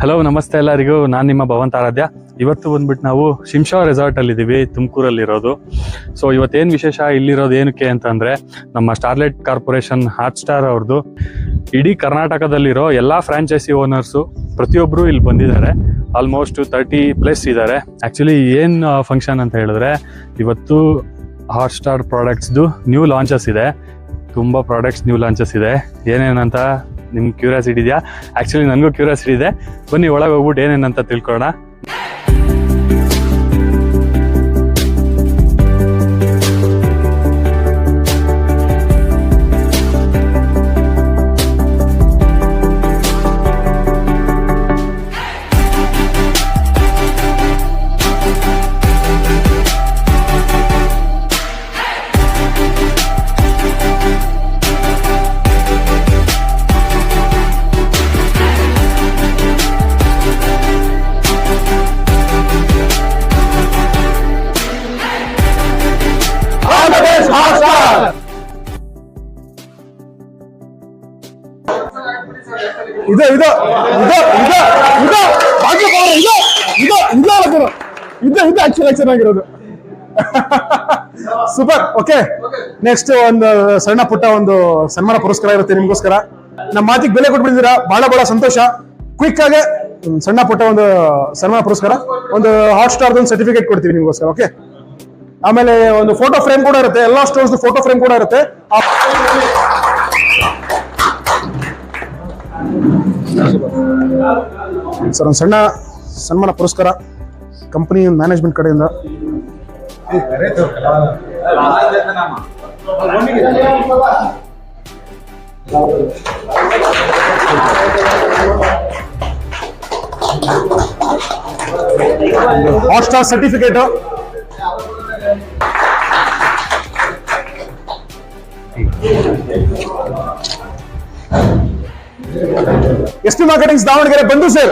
Hello ನಮಸ್ತೆ ಎಲ್ಲರಿಗೂ. ನಾನು ನಿಮ್ಮ ಭವಂತ ಆರಾಧ್ಯ. ಇವತ್ತು ಬಂದ್ಬಿಟ್ಟು ನಾವು ಶಿಂಶಾ ರೆಸಾರ್ಟ್ ಅಲ್ಲಿ ಇದೀವಿ ತುಮಕೂರಲ್ಲಿ ಇರೋದು ಸೊ ಇವತ್ತೇನು ವಿಶೇಷ, ಇಲ್ಲಿರೋದು ಏನಕ್ಕೆ ಅಂತಂದ್ರೆ, ನಮ್ಮ ಸ್ಟಾರ್ಲೈಟ್ ಕಾರ್ಪೊರೇಷನ್ ಹಾಟ್ ಸ್ಟಾರ್ ಅವ್ರದ್ದು ಇಡೀ ಕರ್ನಾಟಕದಲ್ಲಿರೋ ಎಲ್ಲಾ ಫ್ರಾಂಚೈಸಿ ಓನರ್ಸು ಪ್ರತಿಯೊಬ್ಬರು ಇಲ್ಲಿ ಬಂದಿದ್ದಾರೆ. ಆಲ್ಮೋಸ್ಟ್ ತರ್ಟಿ ಪ್ಲಸ್ ಇದ್ದಾರೆ. ಆ್ಯಕ್ಚುಲಿ ಏನು ಫಂಕ್ಷನ್ ಅಂತ ಹೇಳಿದ್ರೆ, ಇವತ್ತು ಹಾಟ್ ಸ್ಟಾರ್ ಪ್ರಾಡಕ್ಟ್ಸ್ದು ನ್ಯೂ ಲಾಂಚಸ್ ಇದೆ. ತುಂಬ ಪ್ರಾಡಕ್ಟ್ಸ್ ನ್ಯೂ ಲಾಂಚಸ್ ಇದೆ. ಏನೇನಂತ ನಿಮ್ಗೆ ಕ್ಯೂರಿಯಾಸಿಟಿ ಇದೆಯಾ? ಆ್ಯಕ್ಚುಲಿ ನನಗೂ ಕ್ಯೂರಿಯಾಸಿಟಿ ಇದೆ. ಬನ್ನಿ ಒಳಗೆ ಹೋಗ್ಬಿಟ್ಟು ಏನೇನಂತ ತಿಳ್ಕೊಳ್ಳೋಣ. ಆಕ್ಚುಲಿ ಚೆನ್ನಾಗಿರೋದು. ಸೂಪರ್ ಓಕೆ ನೆಕ್ಸ್ಟ್ ಒಂದು ಸಣ್ಣ ಪುಟ್ಟ ಒಂದು ಸನ್ಮಾನ ಪುರಸ್ಕಾರ ಇರುತ್ತೆ ನಿಮ್ಗೋಸ್ಕರ. ನಮ್ಮ ಮಾತಿಗೆ ಬೆಲೆ ಕೊಟ್ಬಿಟ್ಟಿದ್ದೀರಾ, ಬಹಳ ಬಹಳ ಸಂತೋಷ. ಕ್ವಿಕ್ ಆಗಿ ಸಣ್ಣ ಪುಟ್ಟ ಒಂದು ಸನ್ಮಾನ ಪುರಸ್ಕಾರ. ಒಂದು ಹಾಟ್ ಸ್ಟಾರ್ ಒಂದು ಸರ್ಟಿಫಿಕೇಟ್ ಕೊಡ್ತೀವಿ ನಿಮ್ಗೋಸ್ಕರ ಓಕೆ ಆಮೇಲೆ ಒಂದು ಫೋಟೋ ಫ್ರೇಮ್ ಕೂಡ ಇರುತ್ತೆ, ಎಲ್ಲಾ ಸ್ಟೋರ್ಸ್ ಫೋಟೋ ಫ್ರೇಮ್ ಕೂಡ ಇರುತ್ತೆ. ಸರ್, ಒಂದು ಸಣ್ಣ ಸನ್ಮಾನ ಪುರಸ್ಕಾರ. ಕಂಪನಿ ಮ್ಯಾನೇಜ್ಮೆಂಟ್ ಕಡೆಯಿಂದ hot star certificate S P marketings Davanagere ಬಂದು sir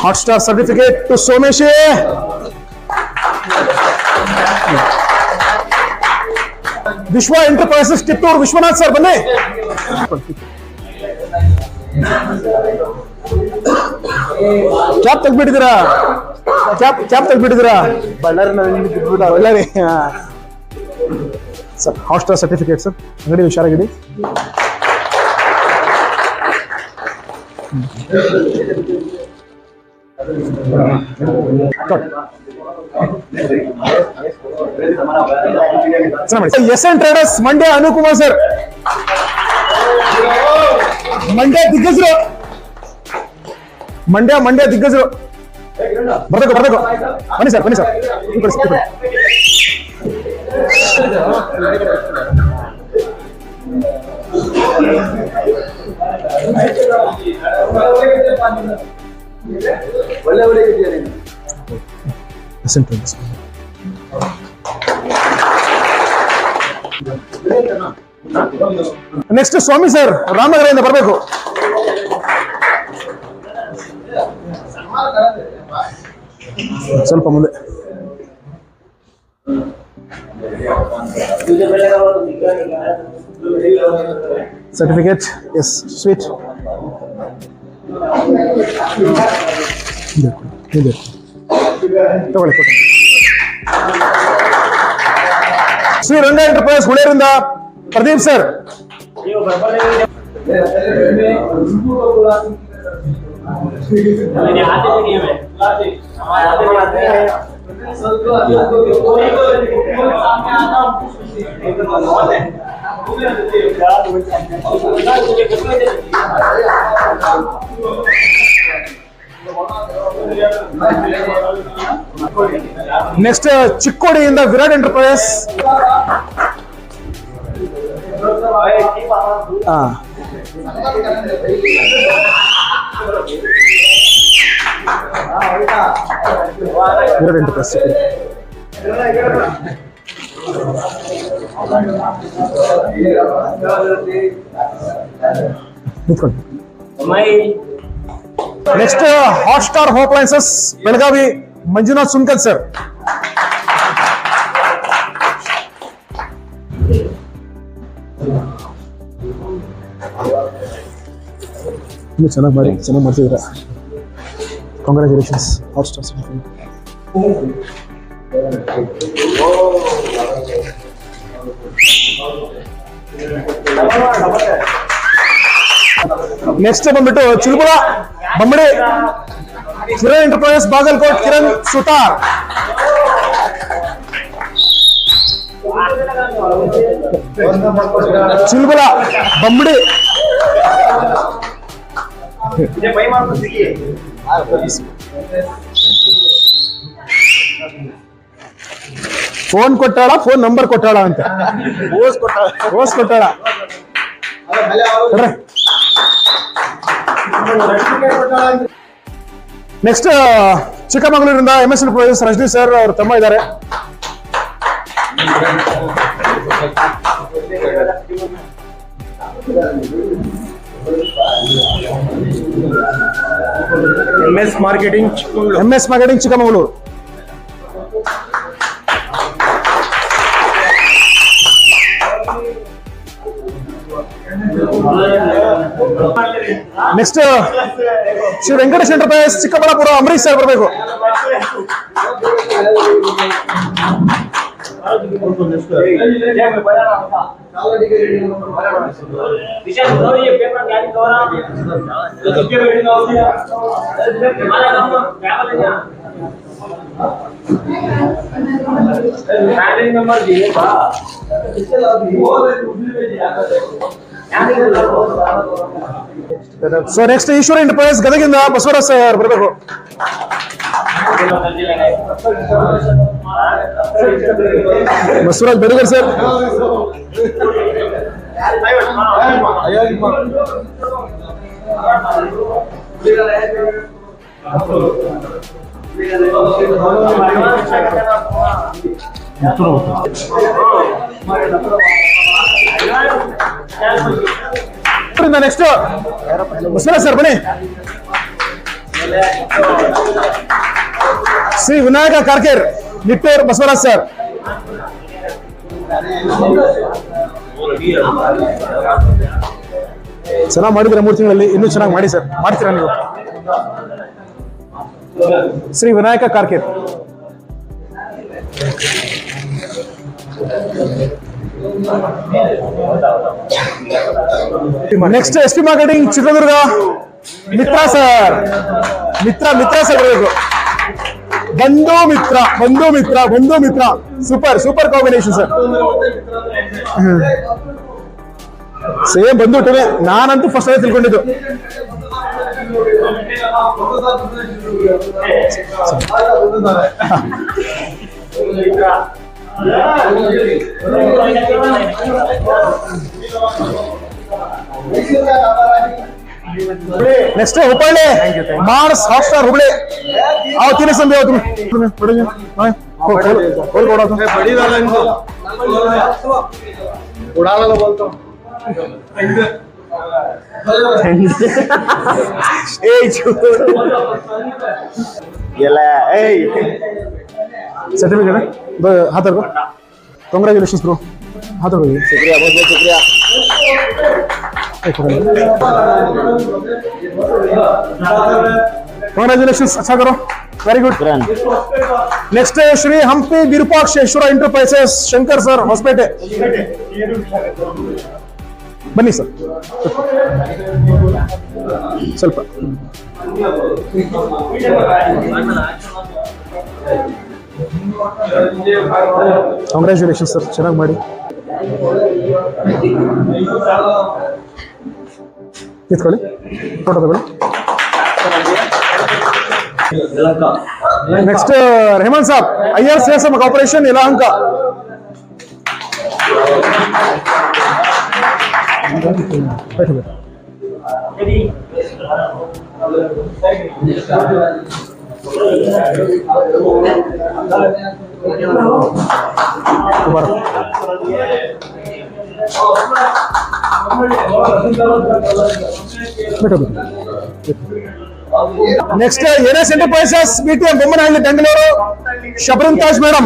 hot star certificate to Somesh Vishwa enterprises Kittur Vishwanath sir ಬನ್ನಿ cap ತೆಗ್ಬಿಟ್ಟಿದ್ದೀರಾ cap cap ತೆಗ್ಬಿಟ್ಟಿದ್ದೀರಾ Ballari Ballari sir hostel certificate sir ಅಂಗಡಿ ಹುಷಾರಾಗಿಡಿ S N traders, Mandya Anukumar sir. Mandya ದಿಗ್ಗಜರು. Mandya Mandya ದಿಗ್ಗಜರು. ಬರ್ಬೇಕು ಬರ್ಬೇಕು. ಬನ್ನಿ sir ಬನ್ನಿ sir. ಈ ಒಳ್ಳೆ N traders next Swami sir ರಾಮನಗರದಿಂದ ಬರಬೇಕು. ಸ್ವಲ್ಪ ಮುಂದೆ. ಸರ್ಟಿಫಿಕೇಟ್ ಎಸ್ ಸ್ವೀಟ್ ತಗೊಳ್ಳಿ ಕೊಟ್ಟು ಶ್ರೀ ರಂಗ ಎಂಟರ್ಪ್ರೈಸ್ ಹುಳಿಯರಿಂದ ಪ್ರದೀಪ್ ಸರ್ ನೆಕ್ಸ್ಟ್ ಚಿಕ್ಕೋಡಿಯಿಂದ ವಿರಾಟ್ ಎಂಟರ್ಪ್ರೈಸ್ ಹಾ ಎರಡೆಂಟು ಪ್ಲಸ್ ನಿಂತ್ಕೊಂಡು next hot star hope appliances Belagavi Manjunath Sunkal sir ನೀವು ಚೆನ್ನಾಗಿ ಮಾಡಿ ಚೆನ್ನಾಗಿ ಮಾಡ್ತಿದ್ದೀರಾ ಕಾಂಗ್ರ್ಯಾಚುಲೇಷನ್ಸ್ ಹಾಟ್ ಸ್ಟಾರ್ ನೆಕ್ಸ್ಟ್ ಬಂದ್ಬಿಟ್ಟು ಚಿಲ್ಬುಳ ಬಮ್ಮಡಿ ಕಿರಣ್ ಎಂಟರ್ಪ್ರೈಸಸ್ ಬಾಗಲ್ಕೋಟ್ ಕಿರಣ್ ಸುತಾರ್ ಚಿಲ್ಬುಳ ಬಮ್ಮಡಿ ಫೋನ್ ಕೊಟ್ಟಾಳ ಫೋನ್ ನಂಬರ್ ಕೊಟ್ಟಾಳ ಅಂತ. ಓಸ್ ಕೊಟ್ಟಾಳ. Next ಚಿಕ್ಕಮಗಳೂರಿಂದ M S L professor Rajani sir ಅವ್ರ ತಮ್ಮ ಇದ್ದಾರೆ. M S marketing Chikkamagaluru M S marketing Chikkamagaluru next Shri Venkatesh enterprise Chikkaballapur Ambarish sir ಬರಬೇಕು विशाल करो ये पेपर गाड़ी करो सबके बैठे ना ಸೊ ನೆಕ್ಸ್ಟ್ ಈಶ್ವರ ಎಂಟರ್ಪ್ರೈಸ್ ಗದಗಿಂದ ಬಸವರಾಜ್ ಸರ್ ಬರಬೇಕು Basavaraj Bedagar sir next Basavaraj sir, ಬನ್ನಿ. Shri Vinayaka car care, Nittur Basavaraj sir. ಚೆನ್ನಾಗಿ ಮಾಡಿದ್ರೆ ಮೂರು ತಿಂಗಳಲ್ಲಿ? ಇನ್ನೂ ಚೆನ್ನಾಗಿ ಮಾಡಿ ಸರ್. ಮಾಡ್ತೀರಾ ನೀವು? Shri Vinayaka car care. Next S P marketing Chitradurga Mitra sir Mitra Mitra sir Bandhu Mitra Bandhu Mitra Bandhu Mitra. Super super combination sir same ಬಂದು ನಾನಂತೂ ಫಸ್ಟ್ ಅದೇ ತಿಳ್ಕೊಂಡಿದ್ದು. next Hubballi Mars hot star Hubballi ಅವ್ ತಿನ್ನಿಸಂಬಿ ಅವತ್ತು certificate है हाथ रखो हाथ रखो शुक्रिया बहुत बहुत शुक्रिया अच्छा करो very good next Shri Hampi Virupaksha enterprises Shankar sir hospital ಬನ್ನಿ ಸರ್. ಸ್ವಲ್ಪ. ಕಾಂಗ್ರ್ಯಾಚುಲೇಷನ್ ಸರ್ ಚೆನ್ನಾಗಿ ಮಾಡಿ. ಎತ್ಕೊಳ್ಳಿ ಫೋಟೋ ತಗೊಳ್ಳಿ. Next Rehman Saab I R C S M corporation Yelahanka next N S enterprises BTM Bommanahalli Bengaluru శబరం Taj madam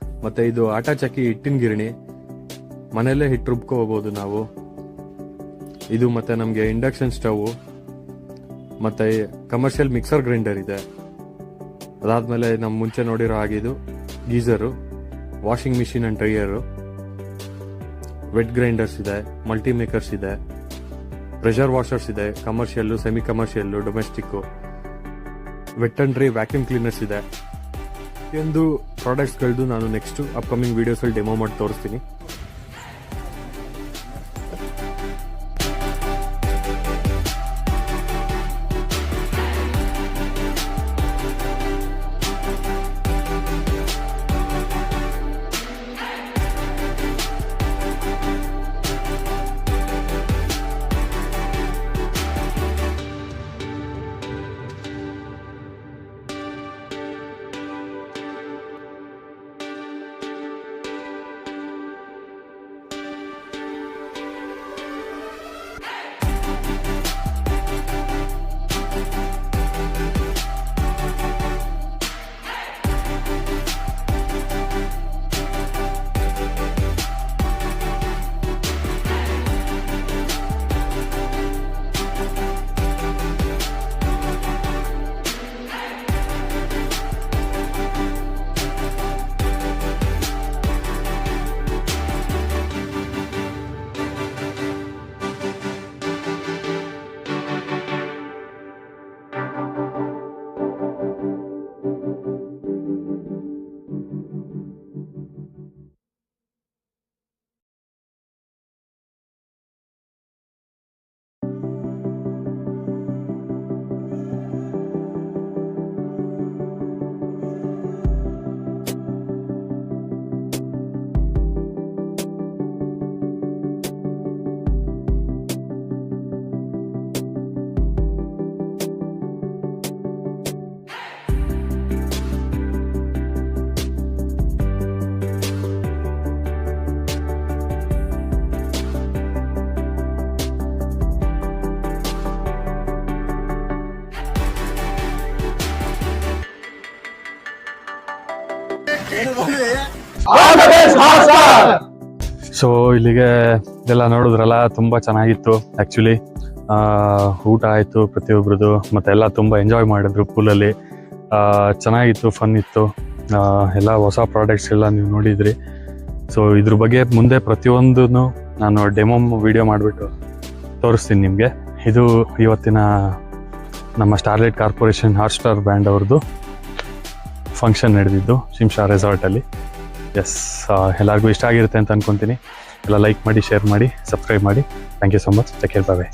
ಮತ್ತೆ ಇದು ಆಟಾ ಚಕ್ಕಿ ಹಿಟ್ಟಿನ ಗಿರಣಿ. ಮನೆಯಲ್ಲೇ ಹಿಟ್ಟು ರುಬ್ಕೋಬಹುದು ನಾವು. ಇದು ಮತ್ತೆ ನಮಗೆ ಇಂಡಕ್ಷನ್ ಸ್ಟವ್ ಮತ್ತೆ ಕಮರ್ಷಿಯಲ್ ಮಿಕ್ಸರ್ ಗ್ರೈಂಡರ್ ಇದೆ. ಅದಾದ್ಮೇಲೆ ನಮ್ಮ ಮುಂಚೆ ನೋಡಿರೋ ಹಾಗೆ ಇದು geyser washing machine and dryer wet grinders ಇದೆ ಮಲ್ಟಿ ಮೇಕರ್ಸ್ ಇದೆ. ಪ್ರೆಷರ್ ವಾಷರ್ಸ್ ಇದೆ commercial semi commercial domestic wet and dry vacuum cleaners ಇದೆ. ಎಂದು ಪ್ರಾಡಕ್ಟ್ಸ್ಗಳದ್ದು ನಾನು ನೆಕ್ಸ್ಟ್ ಅಪ್ಕಮಿಂಗ್ ವೀಡಿಯೋಸಲ್ಲಿ ಡೆಮೋ ಮಾಡಿ ತೋರಿಸ್ತೀನಿ. ಸೊ ಇಲ್ಲಿಗೆ ಇದೆಲ್ಲ ನೋಡಿದ್ರಲ್ಲ, ತುಂಬ ಚೆನ್ನಾಗಿತ್ತು ಆ್ಯಕ್ಚುಲಿ ಊಟ ಆಯಿತು ಪ್ರತಿಯೊಬ್ಬರದು ಮತ್ತೆ ಎಲ್ಲ ತುಂಬ ಎಂಜಾಯ್ ಮಾಡಿದ್ರು ಪೂಲಲ್ಲಿ ಚೆನ್ನಾಗಿತ್ತು ಫನ್ ಇತ್ತು. ಎಲ್ಲ ಹೊಸ ಪ್ರಾಡಕ್ಟ್ಸ್ ಎಲ್ಲ ನೀವು ನೋಡಿದ್ರಿ. ಸೊ ಇದ್ರ ಬಗ್ಗೆ ಮುಂದೆ ಪ್ರತಿಯೊಂದೂ ನಾನು ಡೆಮೋ ವಿಡಿಯೋ ಮಾಡಿಬಿಟ್ಟು ತೋರಿಸ್ತೀನಿ ನಿಮಗೆ. ಇದು ಇವತ್ತಿನ ನಮ್ಮ Starlight corporation Hot Star brand ಅವ್ರದ್ದು. ಫಂಕ್ಷನ್ ನಡೆದಿದ್ದು ಶಿಮ್ಶಾ ರೆಸಾರ್ಟಲ್ಲಿ ಎಸ್ ಎಲ್ಲರಿಗೂ ಇಷ್ಟ ಆಗಿರುತ್ತೆ ಅಂತ ಅನ್ಕೊಂತೀನಿ. ಎಲ್ಲ ಲೈಕ್ ಮಾಡಿ ಶೇರ್ ಮಾಡಿ ಸಬ್ಸ್ಕ್ರೈಬ್ ಮಾಡಿ. Thank you so much take care bye